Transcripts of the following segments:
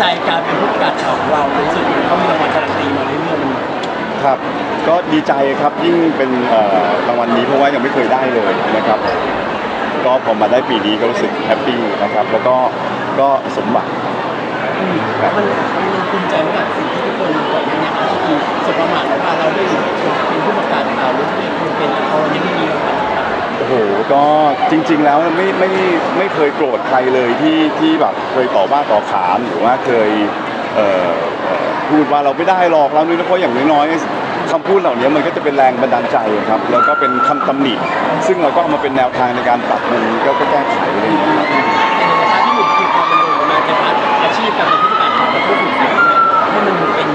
ตั้งใจการเป็นผู้ประกาศข่าวของเราในที่สุดมันก็มีรางวัลการันตีมาเรื่อยๆมันครับ ก็ดีใจครับยิ่งเป็นเอ่อรางวัลนี้เพราะว่ายังไม่เคยได้เลยนะครับ ก็พอมาได้ปีนี้ก็รู้สึกแฮปปี้นะครับ แล้วก็ก็สมหวังครับมันมันภูมิใจมากสิ่งที่ทุกคนก่อนหน้านี้ก็คือสบประมาทแล้วว่าเราได้เป็นผู้ประกาศข่าวหรือที่คุณเป็นแต่พอวันนี้ไม่มีรางวัลต่าง โอ้โหก็จริง ๆ แล้วไม่ไม่ไม่เคยโกรธใครเลยที่ที่แบบเคยต่อว่าต่อขานหรือว่าเคยเอ่อเอ่อพูดว่าเราไม่ได้หรอกเรานี่นะเพราะอย่างน้อยๆคำพูดเหล่านี้มันก็จะเป็นแรงบันดาลใจครับ แล้วก็เป็นคำตำหนิซึ่งเราก็เอามาเป็นแนวทางในการปรับปรุงก็ก็แก้ไขอะไรอย่างเงี้ยครับๆแต่ในสถานที่หนุ่มคือความเป็นโด่งมาจะผ่านอาชีพการเป็นผู้ประกาศข่าวและผู้ฝึกฝนเนี่ยให้มันเป็น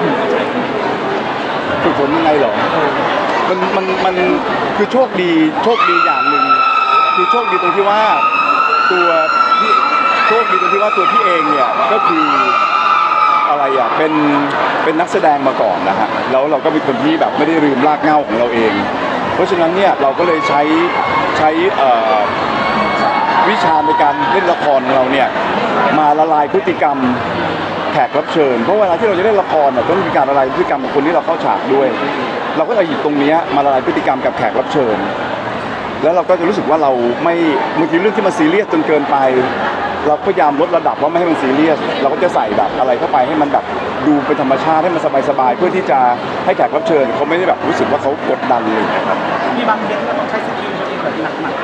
หนึ่งหัวใจของมันฝึกฝนยังไงเหรอเออ มันมันมันคือโชคดีโชคดีอย่างหนึ่งคือโชคดีตรงที่ว่าตัวพี่โชคดีตรงที่ว่าตัวพี่เองเนี่ยก็คืออะไรอะเป็นเป็นนักแสดงมาก่อนนะฮะแล้วเราก็เป็นคนที่แบบไม่ได้ลืมรากเหง้าของเราเอง เพราะฉะนั้นเนี่ยเราก็เลยใช้ใช้วิชาในการเล่นละครของเราเนี่ยมาละลายพฤติกรรมแขกรับเชิญ เพราะเวลาที่เราจะเล่นละครเนี่ยต้องมีการละลายพฤติกรรมของคนที่เราเข้าฉากด้วย เราก็จะหยิบตรงเนี้ยมาละลายพฤติกรรมกับแขกรับเชิญ แล้วเราก็จะรู้สึกว่าเราไม่บางทีเรื่องที่มันซีเรียสจนเกินไป เราพยายามลดระดับว่าไม่ให้มันซีเรียส เราก็จะใส่แบบอะไรเข้าไปให้มันแบบดูเป็นธรรมชาติให้มันสบายๆเพื่อที่จะให้แขกรับเชิญเขาไม่ได้แบบรู้สึกว่าเขากดดันเลยนะครับมีบางเรื่องที่ต้องใช้สกิลตัวเองแบบหนัก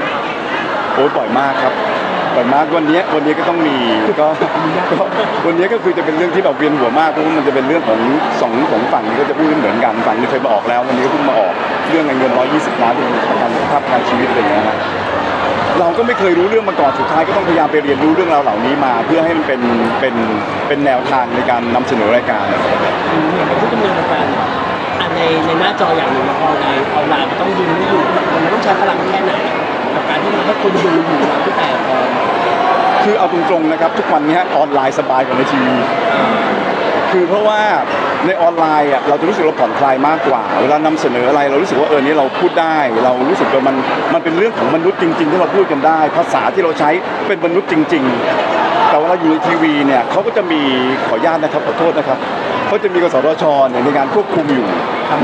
ๆโอ้ยบ่อยมากครับ บ่อยมากวันนี้วันนี้ก็ต้องมีก็ก็วันนี้ก็คือจะเป็นเรื่องที่แบบเวียนหัวมากเพราะว่ามันจะเป็นเรื่องของสองของฝั่งนี้ก็จะพูดเหมือนกันฝั่งนี้เคยมาออกแล้ว วันนี้ก็เพิ่งมาออกเรื่องเงิน120ล้านเป็นประกันสุขภาพประกันชีวิตอะไรอย่างเงี้ยนะเราก็ไม่เคยรู้เรื่องมาก่อนสุดท้ายก็ต้องพยายามไปเรียนรู้เรื่องราวเหล่านี้มา เพื่อให้มันเป็นเป็นเป็นแนวทางในการนำเสนอรายการผู้ดำเนินรายการในในหน้าจออย่างหนึ่งละครในออนไลน์มันต้องยืนไม่อยู่มันต้องใช้พลังแค่ไหน กับการที่มันให้คนดูอยู่แล้วที่แต่พอคือเอาตรงๆนะครับ ทุกวันนี้ออนไลน์สบายกว่าในทีวี คือเพราะว่าในออนไลน์อะเราจะรู้สึกเราผ่อนคลายมากกว่า เวลานำเสนออะไรเรารู้สึกว่าเออนี้เราพูดได้ เรารู้สึกว่ามันมันเป็นเรื่องของมนุษย์จริง ๆ ที่เราพูดกันได้ ภาษาที่เราใช้เป็นมนุษย์จริง ๆ แต่เวลาอยู่ในทีวีเนี่ยเขาก็จะมีขออนุญาตนะครับขอโทษนะครับเขาจะมีกสทชเนี่ยในการควบคุมอยู่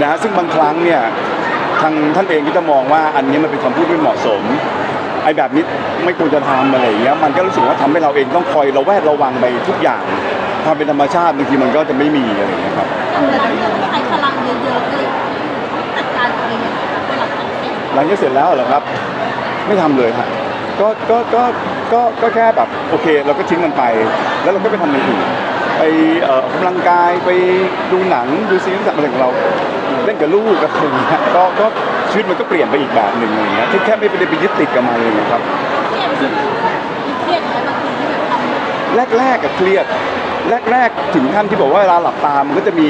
นะซึ่งบางครั้งเนี่ย ทางท่านเองก็จะมองว่าอันนี้มันเป็นคำพูดไม่เหมาะสมไอ้แบบนี้ไม่ควรจะทำอะไรอย่างเงี้ยมันก็รู้สึกว่าทำให้เราเองต้องคอยระแวดระวังไปทุกอย่างความเป็นธรรมชาติบางทีมันก็จะไม่มีอะไรอย่างเงี้ยครับแต่ละเรื่องใช้พลังเยอะๆเลยจัดการตัวเองยังไงคะเวลาทำเสร็จหลังจากเสร็จแล้วเหรอครับ ไม่ทำเลยฮะก็ก็ก็ก็ก็แค่แบบโอเค เราก็ทิ้งมันไป แล้วเราก็ไปทำอย่างอื่นไปเอ่อออกกำลังกายไปดูหนังดูซีรีส์อะไรของเราเล่นกับลูกอะไรอย่างเงี้ยก็ก็ชีวิตมันก็เปลี่ยนไปอีกแบบหนึ่งอะไรอย่างเงี้ยที่แค่ไม่ได้ไปยึดติดกับมันเลยนะครับเครียดไหมเครียดไหมบางทีที่แบบทำแรกๆกับเครียด แรกๆถึงขั้นที่บอกว่าเวลาหลับตามันก็จะมี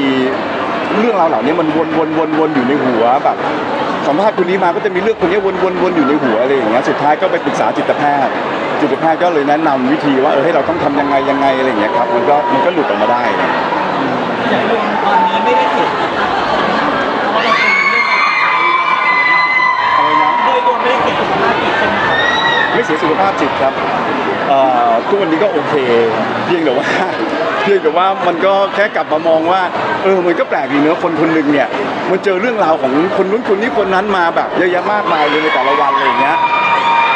เรื่องราวเหล่านี้มันวนวนวนวนอยู่ในหัวแบบสัมภาษณ์คนนี้มาก็จะมีเรื่องคนนี้วนวนวนอยู่ในหัวอะไรอย่างเงี้ยสุดท้ายก็ไปปรึกษาจิตแพทย์จิตแพทย์ก็เลยแนะนำวิธีว่าเออให้เราต้องทำยังไงยังไงอะไรอย่างเงี้ยครับมันก็มันก็หลุดออกมาได้อย่างลงตอนนี้ไม่ได้เสีย ไม่เสียสุขภาพจิตครับทุกวันนี้ก็โอเค เพียงแต่ว่าเพียงแต่ว่ามันก็แค่กลับมามองว่าเออมันก็แปลกดีเนอะคนคนหนึ่งเนี่ยมันเจอเรื่องราวของคนนู้นคนนี้คนนั้นมาแบบเยอะแยะมากมายเลยในแต่ละวันอะไรอย่างเงี้ย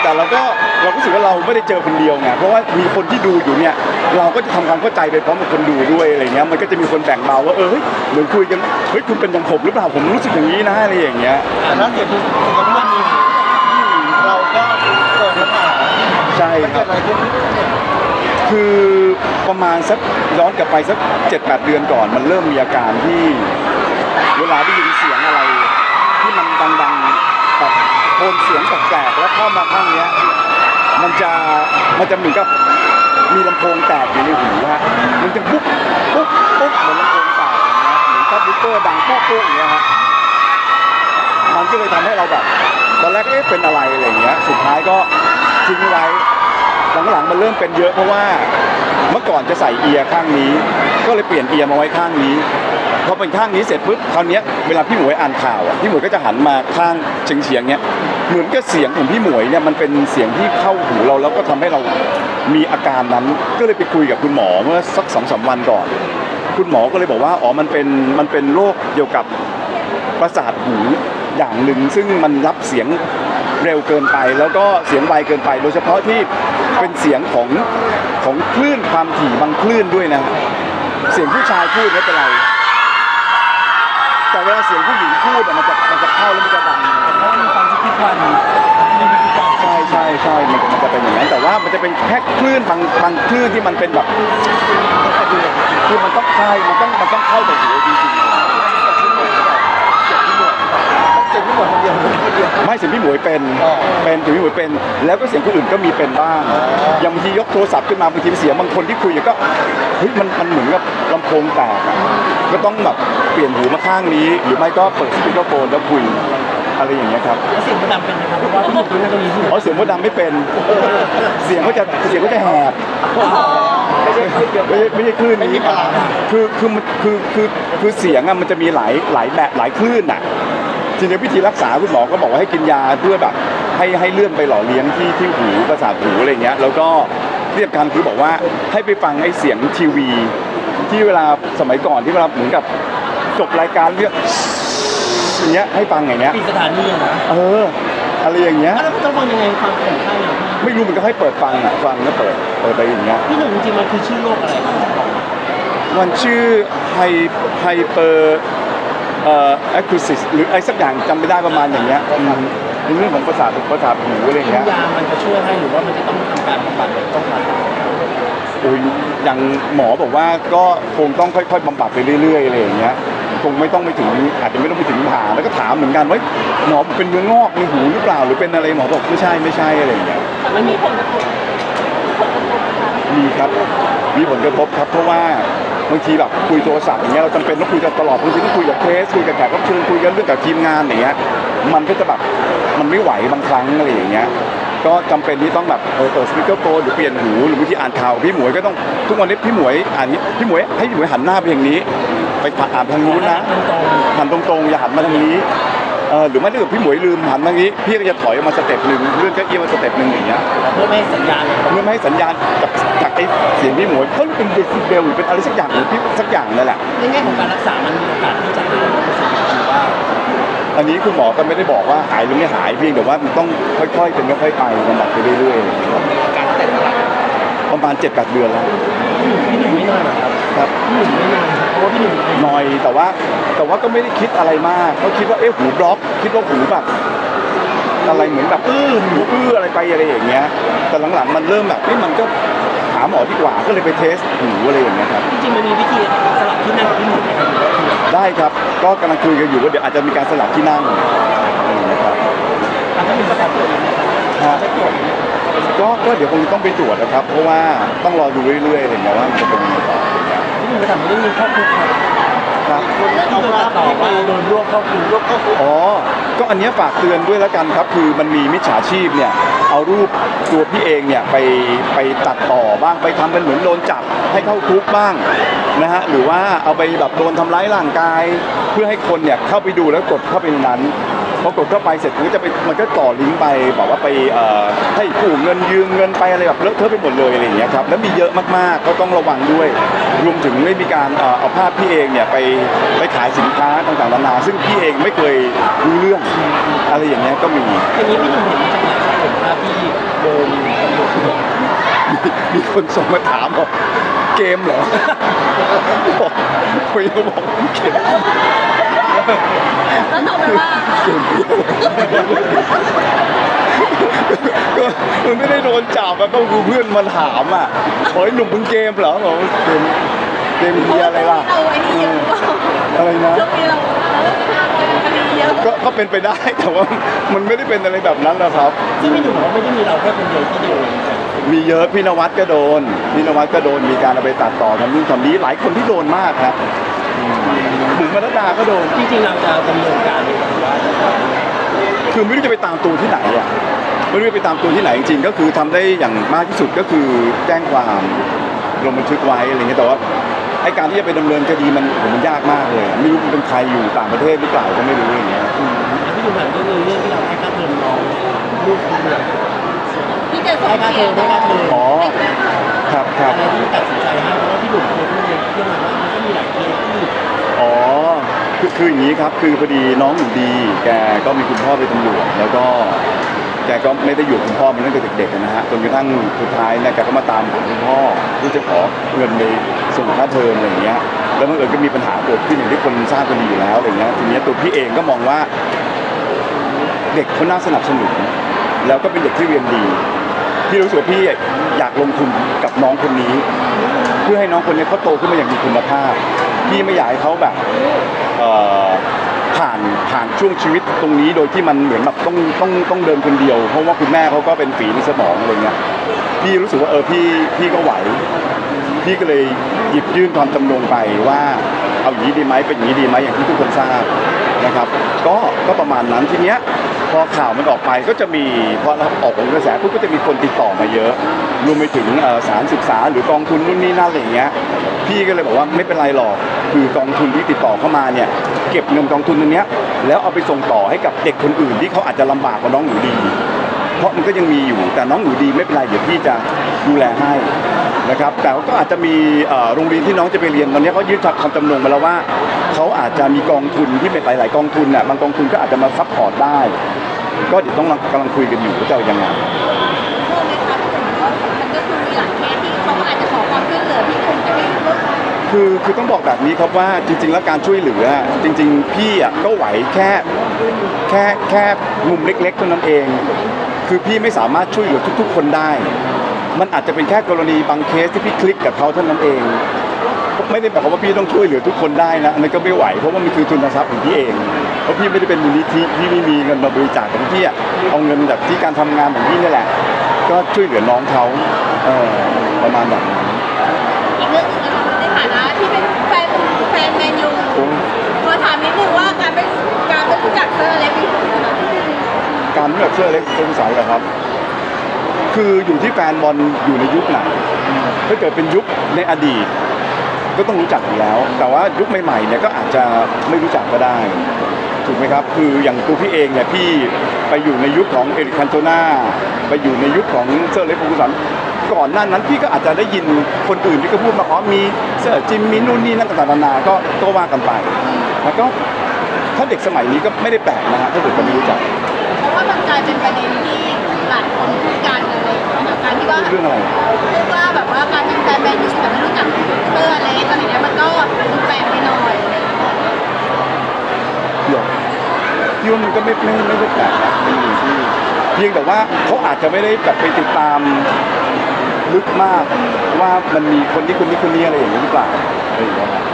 แต่เราก็เราก็รู้สึกว่าเราไม่ได้เจอคนเดียวไงเพราะว่ามีคนที่ดูอยู่เนี่ยเราก็จะทำความเข้าใจไปพร้อมกับคนดูด้วยอะไรเงี้ยมันก็จะมีคนแบ่งเบาว่าเออเหมือนคุยกันเฮ้ยคุณเป็นอย่างผมหรือเปล่าผมรู้สึกอย่างนี้นะอะไรอย่างเงี้ยแต่ถ้าเสียสุขภาพนี้เราก็เกิดปัญหา ใช่ ครับคือประมาณสักย้อนกลับไปสักเจ็ดแปดเดือนก่อน มันเริ่มมีอาการที่เวลาได้ยินเสียงอะไร ที่มันดังๆแบบโทนเสียงแปลกๆแล้วเข้ามาข้างเนี้ยมันจะมันจะเหมือนกับมีลำโพงแตกอยู่ในหูฮะมันจะปุ๊บปุ๊บปุ๊บเหมือนลำโพงแตกอย่างเงี้ยเหมือนซับวูฟเฟอร์ดังปุ๊บปุ๊บอย่างเงี้ยฮะมันก็เลยทำให้เราแบบตอนแรกเอ๊ะเป็นอะไรอะไรอย่างเงี้ย สุดท้ายก็ทิ้งไว้ หลังๆมันเริ่มเป็นเยอะเพราะว่าเมื่อก่อนจะใส่เอียร์ข้างนี้ ก็เลยเปลี่ยนเอียร์มาไว้ข้างนี้พอเป็นข้างนี้เสร็จปุ๊บคราวนี้เวลาพี่หมวยอ่านข่าวอะพี่หมวยก็จะหันมาข้างเฉียงเฉียงๆเนี้ยเหมือนกับเสียงของพี่หมวยเนี่ยมันเป็นเสียงที่เข้าหูเราแล้วก็ทำให้เรามีอาการนั้นก็เลยไปคุยกับคุณหมอเมื่อสักสองสามวันก่อน คุณหมอก็เลยบอกว่าอ๋อมันเป็นมันเป็นโรคเกี่ยวกับประสาทหูอย่างหนึ่งซึ่งมันรับเสียงเร็วเกินไป แล้วก็เสียงไวเกินไป โดยเฉพาะที่ เป็นเสียงของของคลื่นความถี่บางคลื่นด้วยนะ เสียงผู้ชายพูดไม่เป็นไร แต่เวลาเสียงผู้หญิงพูดอะมันจะมันจะเข้าแล้วมันจะดังเพราะว่ามีความคิดทุกวันมีทุกวันใช่ใช่ใช่มันมันจะเป็นอย่างนั้นแต่ว่ามันจะเป็นแค่คลื่นบางบางคลื่นที่มันเป็นแบบคือมันต้องใช่มันต้องมันต้องเข้ากับหูจริงๆ เจ็บพี่หมดคนเดียวคนเดียว ไม่เสียงพี่หมวยเป็นอ๋อเป็นเสียงพี่หมวยเป็น แล้วก็เสียงคนอื่นก็มีเป็นบ้างอ๋ออย่างบางทียกโทรศัพท์ขึ้นมาบางทีเสียงบางคนที่คุยอยู่ก็เฮ้ยมันมันเหมือนกับลำโพงแตกอะก็ต้องแบบเปลี่ยนหูมาข้างนี้ หรือไม่ก็เปิดสปีกเกอร์โฟนแล้วคุยอะไรอย่างเงี้ยครับแล้วเสียงมดดำเป็นนะครับเพราะว่าพี่หนุ่มตรงนั้นตรงนี้ที่เพราะเสียงมดดำไม่เป็น เสียงก็จะเสียงก็จะแหบไม่ใช่คลิปเดียวไม่ใช่ไม่ใช่คลื่นไม่มีนี้พลังคือคือมันคือคือคือเสียงอะมันจะมีหลายหลายแบบหลายคลื่นอะ ทีนี้วิธีรักษาคุณหมอก็บอกว่าให้กินยาเพื่อแบบให้ให้เลื่อนไปหล่อเลี้ยงที่ที่หูประสาทหูอะไรเงี้ยแล้วก็เรียกการคือบอกว่าให้ไปฟังไอ้เสียงทีวี ที่เวลาสมัยก่อนที่เวลาเหมือนกับจบรายการเรียกอย่างเงี้ยให้ฟังอย่างเงี้ยปีสถานีอะนะเอออะไรอย่างเงี้ยแล้วมันต้องฟังยังไงฟังของข้างอย่างไม่รู้มันก็ให้เปิดฟังอะฟังก็เปิดเปิดไปอย่างเงี้ยพี่หนุ่มจริงๆมันคือชื่อโรคอะไรครับมันชื่อไฮไฮเปอร์ เอ่อแอคคูซิสหรืออะไรสักอย่างจำไม่ได้ประมาณอย่างเงี้ยอืมในเรื่องของประสาทประสาทหูอะไรอย่างกินเงี้ย ยามันจะช่วยให้หรือว่ามันจะต้องทำการบำบัดหรือต้องผ่าตัดโอ้ยอย่างหมอบอกว่าก็คงต้องค่อยๆบำบัดไปเรื่อยๆอะไรอย่างเงี้ยคงไม่ต้องไปถึงอาจจะไม่ต้องไปถึงผ่าแล้วก็ถามเหมือนกันว่าหมอเป็นเนื้องอกในหูหรือเปล่าหรือเป็นอะไรหมอบอกไม่ใช่ไม่ใช่อะไรอย่างเงี้ยมันมีผลกระทบมีครับมีผลกระทบครับเพราะว่า บางทีแบบคุยโทรศัพท์อย่างเงี้ยเราจำเป็นต้องคุยกันตลอดบางทีต้องคุยกับเคสคุยกับแขกรับเชิญคุยกันเรื่องกับทีมงานอย่างเงี้ยมันก็จะแบบมันไม่ไหวบางครั้งอะไรอย่างเงี้ยก็จำเป็นที่ต้องแบบเออเปิดสปีกเกอร์โฟนหรือเปลี่ยนหูหรือบางทีอ่านข่าวพี่หมวยก็ต้องทุกวันนี้พี่หมวยอ่านนี้พี่หมวยให้พี่หมวยหันหน้าไปอย่างนี้ ไปอ่านทางนู้นนะหันตรงๆอย่าหันมาทางนี้ เออหรือไม่ถ้าเกิดพี่หมวยลืมหันมาทางนี้ พี่ก็จะถอยออกมาสเต็ปหนึ่งเลื่อนเก้าอี้มาสเต็ปหนึ่งอย่างเงี้ยๆเพื่อไม่ให้สัญญาณเนี่ยเพื่อไม่ให้สัญญาณกับจากไอ้เสียงพี่หมวยเขาเป็นเดซิเบลหรือเป็นอะไรสักอย่างหรือพี่สักอย่างนั่นแหละในแง่ของการรักษา มันมีโอกาสที่จะหายหรือว่าอันนี้คุณหมอก็ไม่ได้บอกว่าหายหรือไม่หายเพียงแต่ว่ามันต้องค่อยๆเป็นค่อยๆไปบำบัดไปเรื่อยการแต่งงานๆประมาณ7จ็ดแปดเดือนแล้ว พี่หนุ่มไม่นอนหรอครับครับ พี่หนุ่มไม่นอนเพราะว่าพี่หนุ่มเป็นหน่อยแต่ว่าแต่ว่าก็ไม่ได้คิดอะไรมากก็คิดว่าเอ๊ะหูบล็อก คิดว่าหูแบบอะไรเหมือนแบบอื้อหูอื้ออะไรไปอะไรอย่างเงี้ย แต่หลังๆมันเริ่มแบบเอ๊ะมันก็หาหมอดีกว่าก็เลยไปเทสหูอะไรอย่างเงี้ยครับจริงๆมันมีวิธีสลับที่นั่งกับพี่หนุ่มนะครับได้ครับก็กำลังคุยกันอยู่ว่าเดี๋ยวอาจจะมีการสลับที่นั่งอะไรอย่างเงี้ยครับ อาจจะมีประกันตัวเองนะครับ ฮะจะตรวจไหมก็ก็เดี๋ยวคงต้องไปตรวจนะครับ เพราะว่าต้องรอดูเรื่อยๆอะไรอย่างเงี้ยว่ามันจะเป็นยังไงต่อพี่หนุ่มจะทำเรื่องนี้เข้าคุกครับครับคนเอาที่โดนภาตัพดต่อที่ไปว่าโดนรวบเข้าคุกยกเข้าคุกอ๋อ ก็อันเนี้ยฝากเตือนด้วยแล้วกันครับ คือมันมีมิจฉาชีพเนี่ย เอารูปตัวพี่เองเนี่ยไปไปตัดต่อบ้างไปทำเป็นเหมือนโดนจับให้เข้าคุกบ้างนะฮะหรือว่าเอาไปแบบโดนทำร้ายร่างกาย เพื่อให้คนเนี่ยเข้าไปดูแล้วกดเข้าไปในนั้น พอกดเข้าไปเสร็จมันก็จะไปมันก็ต่อลิงก์ไปบอกว่าไปเอ่อให้กู้เงินยืมเงินไปอะไรแบบเลอะเทอะไปหมดเลยอะไรอย่างเงี้ยครับแล้วมีเยอะมากๆก็ต้องระวังด้วย รวมถึงไม่มีการเอ่อเอาภาพพี่เองเนี่ยไปไปขายสินค้าต่างๆนานาซึ่งพี่เองไม่เคยรู้เรื่องอะไรอย่างเงี้ยก็มีอย่างนี้พี่หนุ่มเห็นจากไหนครับผมภาพที่โดนตำรวจรวบมีคนส่งมาถามบอกเกมเหรอบอกคุยเขาบอกเกม แล้วตอบไปว่าเกมก็มันไม่ได้โดนจับอะก็คือเพื่อนมาถามอะโอ้ยหนุ่มมึงเกมเหรอบอกว่าเกมเกมเฮียอะไรล่ะเราไอ้นี่เยอะหรือเปล่าอะไรนะ ช่วงนี้เราคดีเยอะก็ก็เป็นไปได้แต่ว่ามันไม่ได้เป็นอะไรแบบนั้นนะครับ ซึ่งพี่หนุ่มบอกว่าไม่ได้มีเราแค่คนเดียวที่โดนมีเยอะพี่นวัดก็โดนพี่นวัดก็โดนมีการเอาไปตัดต่อทำนู่นทำนี้หลายคนที่โดนมากครับ บุ๋มมรดาก็โดน จริงๆเราจะดำเนินการหรือว่าจะคือไม่รู้จะไปตามตัวที่ไหนอะไม่รู้จะไปตามตัวที่ไหนจริงๆก็คือทำได้อย่างมากที่สุดก็คือแจ้งความลงบันทึกไว้อะไรเงี้ยแต่ว่าไอการที่จะไปดำเนินคดีมันผมมันยากมากเลยไม่รู้มันเป็นใครอยู่ต่างประเทศหรือเปล่าก็ไม่รู้อย่างเงี้ยพี่ดูแบบเรื่องนึงเรื่องที่เราให้ค่าเทอมน้องลูกคุณเนี่ยที่จะส่ให้งค่าเทเสีอยมให้ค่าเทอมอ๋อ ครับครับอะไรที่ตัดสินใจให้เพราะว่าพี่หนุ่มเคยพูดในเรื่องว่ามันก็มีหลายเคสที่ อ๋อคือคืออย่างนี้ครับ คือพอดีน้องอยู่ดี แกก็มีคุณพ่อเป็นตำรวจแล้วก็ แกก็ไม่ได้อยู่กับคุณพ่อมาตั้งแต่เด็กๆนะฮะจนกระทั่งสุดท้ายเนี่ยแกก็มาตามหาคุณพ่อเพื่อจะขอเงินไปส่งค่าเทอมอะไรอย่างเงี้ย แล้วบังเอิญก็มีปัญหาเกิดขึ้นอย่างที่คนทราบกันดีอยู่แล้วอะไรเงี้ยทีเนี้ยตัวพี่เองก็มองว่า เด็กเขาน่าสนับสนุน แล้วก็เป็นเด็กที่เรียนดี พี่รู้สึกว่าพี่อยากลงทุนกับน้องคนนี้ เพื่อให้น้องคนนี้เขาโตขึ้นมาอย่างมีคุณภาพ พี่ไม่อยากให้เขาแบบเอ่อผ่านผ่านช่วงชีวิตตรงนี้โดยที่มันเหมือนแบบต้องต้องต้องเดินคนเดียว เพราะว่าคุณแม่เขาก็เป็นฝีในสมองอะไรเงี้ยพี่รู้สึกว่าเออพี่พี่ก็ไหว พี่ก็เลยหยิบยื่นความจำนงไปว่าเอาอย่างนี้ดีไหมเป็นอย่างนี้ดีไหมอย่างที่ทุกคนทราบนะครับ ก็ก็ประมาณนั้นทีเนี้ย พอข่าวมันออกไปก็จะมีพอเราออกผลกระแสปุ๊บก็จะมีคนติดต่อมาเยอะ รวมไปถึงสารศึกษาหรือกองทุนนู่นนี่นั่นอะไรอย่างเงี้ยพี่ก็เลยบอกว่าไม่เป็นไรหรอกคือกองทุนที่ติดต่อเข้ามาเนี่ยเก็บเงินกองทุนตรงเนี้ยแล้วเอาไปส่งต่อให้กับเด็กคนอื่นที่เขาอาจจะลำบากกว่าน้องหนูดี เพราะมันก็ยังมีอยู่แต่น้องหนูดีไม่เป็นไรเดี๋ยวพี่จะดูแลให้ นะครับแต่ก็อาจจะมีโรงเรียนที่น้องจะไปเรียนตอนนี้เขายื่นคำจำนงมาแล้วว่าเขาอาจจะมีกองทุนที่เป็นหลาย ๆ กองทุนน่ะบางกองทุนก็อาจจะมาซัพพอร์ตได้ ก็เดี๋ยวต้องกำลังคุยกันอยู่ว่าจะยังไงโทษไหมคะพี่หนุ่มว่ามันก็คือมีหลายเคสที่เขาอาจจะขอความช่วยเหลือพี่หนุ่มจะไม่รู้คือคือต้องบอกแบบนี้ครับว่าจริง ๆ แล้วการช่วยเหลือ จริง ๆ พี่อะก็ไหวแค่แค่แค่มุมเล็กๆเท่านั้นเอง คือพี่ไม่สามารถช่วยเหลือทุก ๆ คนได้ มันอาจจะเป็นแค่กรณีบางเคสที่พี่คลิกกับเขาเท่านั้นเอง ไม่ได้แปลว่าพี่ต้องช่วยเหลือทุกคนได้นะอันนั้นก็ไม่ไหวเพราะว่ามันคือทุนทรัพย์ของพี่เองเพราะพี่ไม่ได้เป็นมูลนิธิพี่ไม่มีเงินมาบริจาคของพี่อะเอาเงินจากที่การทำงานของพี่นี่แหละ ก็ช่วยเหลือน้องเขาเออประมาณแบบนั้นอีกเรื่องหนึงนะคะในฐานะที่เป็นแฟนแฟนแมนยูโอ้ยขอถามนิดนึงว่าการเป็นการเป็นรู้จักเซอร์เล็กพี่หนุ่มนะคะการเลือกเสื้อเล็กเป็นสายเหรอครับ คืออยู่ที่แฟนบอลอยู่ในยุคไหนถ้าเกิดเป็นยุคในอดีต ก็ต้องรู้จักอยู่แล้ว แต่ว่ายุคใหม่ๆเนี่ยก็อาจจะไม่รู้จักก็ได้ถูกไหมครับ คืออย่างตัวพี่เองเนี่ยพี่ไปอยู่ในยุคของเอริคันโตนาไปอยู่ในยุคของเซอร์เล็กฟกุสันก่อนหน้านั้นพี่ก็อาจจะได้ยินคนอื่นที่ก็พูดมาอ๋อมีเซอร์จิมมีนู่นนี่นั่นต่างๆนานาก็ก็ว่ากันไปแล้วก็ถ้าเด็กสมัยนี้ก็ไม่ได้แปลกนะฮะถ้าเกิดจะไม่รู้จักเพราะว่ามันกลายเป็นประเด็นที่ายคนพูดกันอะไรอย่างเงี้ยแบบการที่ว่าเรื่องอะไร พูดว่าแบบว่าการเป็นแฟนแมนยูแต่ไม่รู้จักเซอร์เล็กอะไรเงี้ยมันก็ดูแปลกไปหน่อยหรอพี่ว่ามันก็ไม่ไม่ไม่ได้แปลกนะเป็นสิ่งที่เพียงแต่ว่าเขาอาจจะไม่ได้แบบไปติดตามลึกมากว่ามันมีคนที่คนนี้คนนี้อะไรอย่างนี้หรือเปล่าอะไรอย่างเงี้ยครับ